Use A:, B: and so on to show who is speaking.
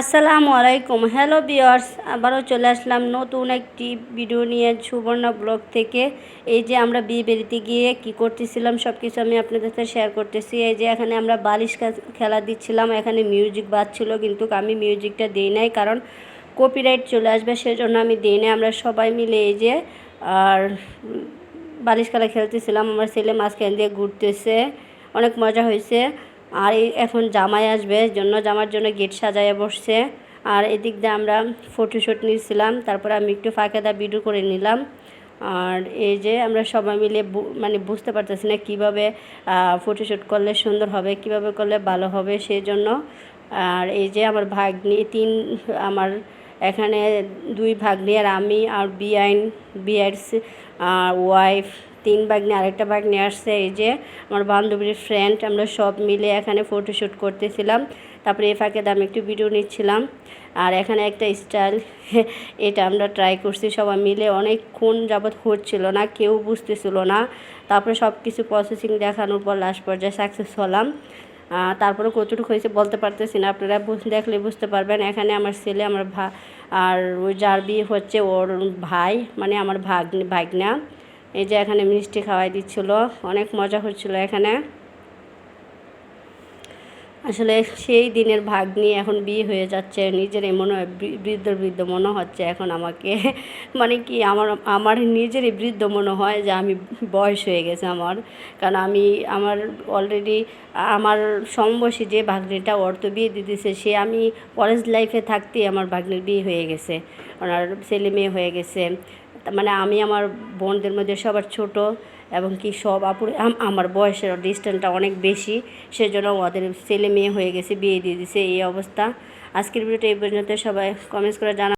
A: আসসালামু আলাইকুম। হ্যালো বিয়ার্স আবারও চলে আসলাম নতুন একটি ভিডিও নিয়ে সুবর্ণা ব্লগ থেকে। এই যে আমরা বিয়ে বেরিতে গিয়ে কি করতেছিলাম সব কিছু আমি আপনাদের সাথে শেয়ার করতেছি। এই যে এখানে আমরা বালিশ খেলা দিচ্ছিলাম, এখানে মিউজিক বাজছিল, কিন্তু আমি মিউজিকটা দিই নাই কারণ কপিরাইট চলে আসবে, সেজন্য আমি দিই নাই। আমরা সবাই মিলে এই যে, আর বালিশ খেলা খেলতেছিলাম। আমার ছেলে মাঝখান দিয়ে ঘুরতেছে, অনেক মজা হয়েছে। আর এই এখন জামাই আসবে জন্য জামার জন্য গেট সাজাইয়া বসছে। আর এদিক দিয়ে আমরা ফটোশ্যুট নিয়েছিলাম তারপরে আমি একটু ফাঁকে দা ভিডিও করে নিলাম। আর এই যে আমরা সবাই মিলে মানে বুঝতে পারতেছি না কীভাবে ফটোশ্যুট করলে সুন্দর হবে, কীভাবে করলে ভালো হবে সেই জন্য আর এই যে আমার ভাগ্নি, তিন, আমার এখানে দুই ভাগ্নি, আর আমি আর বিআইন বিআর ওয়াইফ তিন ভাগ্নি আরেকটা ভাগ্নি আসছে, এই যে আমার বান্ধবীর ফ্রেন্ড আমরা সব মিলে এখানে ফটোশ্যুট করতেছিলাম। তারপরে এ ফাঁকে আমি একটু ভিডিও নিচ্ছিলাম। আর এখানে একটা স্টাইল এটা আমরা ট্রাই করছি সবাই মিলে। অনেকক্ষণ যাবৎ হচ্ছিল না, কেউ বুঝতেছিল না। তারপরে সব কিছু প্রসেসিং দেখানোর পর লাস্ট পর্যায়ে সাকসেস হলাম। তারপরে কতটুকু হয়েছে বলতে পারতেছি না, আপনারা দেখলে বুঝতে পারবেন। এখানে আমার ছেলে, আমার ভা, আর ওই যার বিয়ে হচ্ছে, ওর ভাই মানে আমার ভাগ ভাগনা। এই যে এখানে মিষ্টি খাওয়াই দিচ্ছিল, অনেক মজা হচ্ছিল এখানে। আসলে সেই দিনের ভাগ নিয়ে এখন বিয়ে হয়ে যাচ্ছে, নিজেরই মনে বৃদ্ধ বৃদ্ধ মনে হচ্ছে এখন আমাকে। মানে কি, আমার আমার নিজেরই বৃদ্ধ মনে হয় যে আমি বয়স হয়ে গেছে আমার। কারণ আমি, আমার অলরেডি আমার সমবয়সী যে ভাগ্নিটা, ওর তো বিয়ে দিয়ে সে আমি কলেজ লাইফে থাকতেই আমার ভাগ্নির বিয়ে হয়ে গেছে। ওনার ছেলে মেয়ে হয়ে গেছে। মানে আমি আমার বোনদের মধ্যে সবার ছোট এবং কি সব আপুর আমার বয়সের ডিস্টেন্সটা অনেক বেশি, সেজন্য ওদের ছেলে মেয়ে হয়ে গেছে, বিয়ে দিয়ে দিছে, এই অবস্থা। আজকের ভিডিওটা এই পর্যন্ত, সবাই কমেন্টস করে জানা